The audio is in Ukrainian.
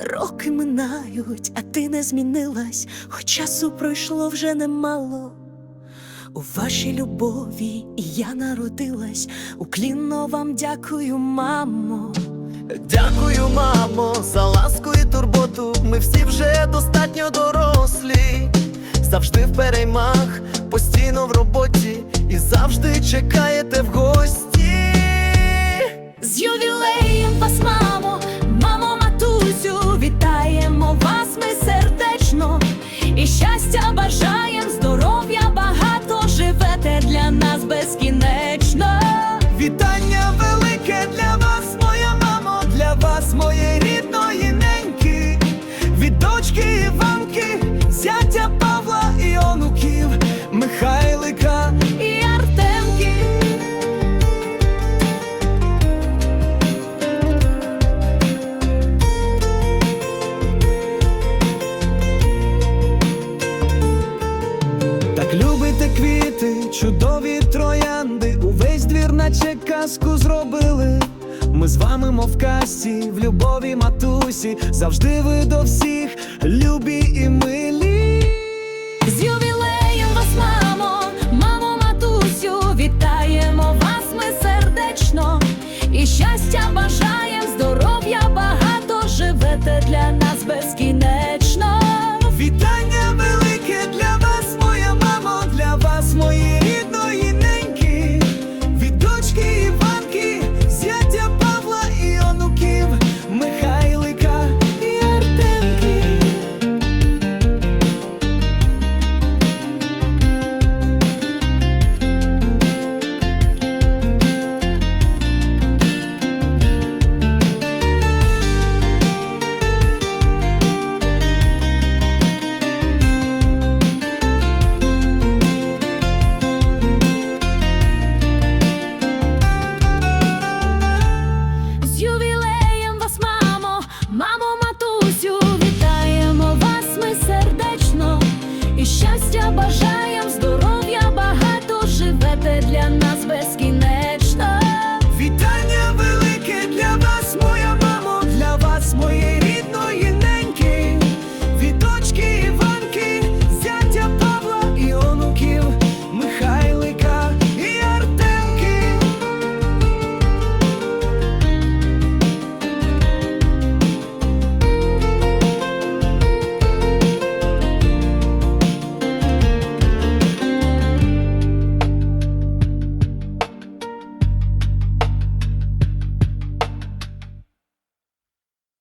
Роки минають, а ти не змінилась, хоч часу пройшло вже немало. У вашій любові і я народилась, уклінно вам дякую, мамо. Дякую, мамо, за ласку і турботу. Ми всі вже достатньо дорослі. Завжди в переймах, постійно в роботі і завжди чекаєте в гості. Чудові троянди, увесь двір, наче казку зробили. Ми з вами, мов казці, в любові матусі, завжди ви до всіх любі і милі.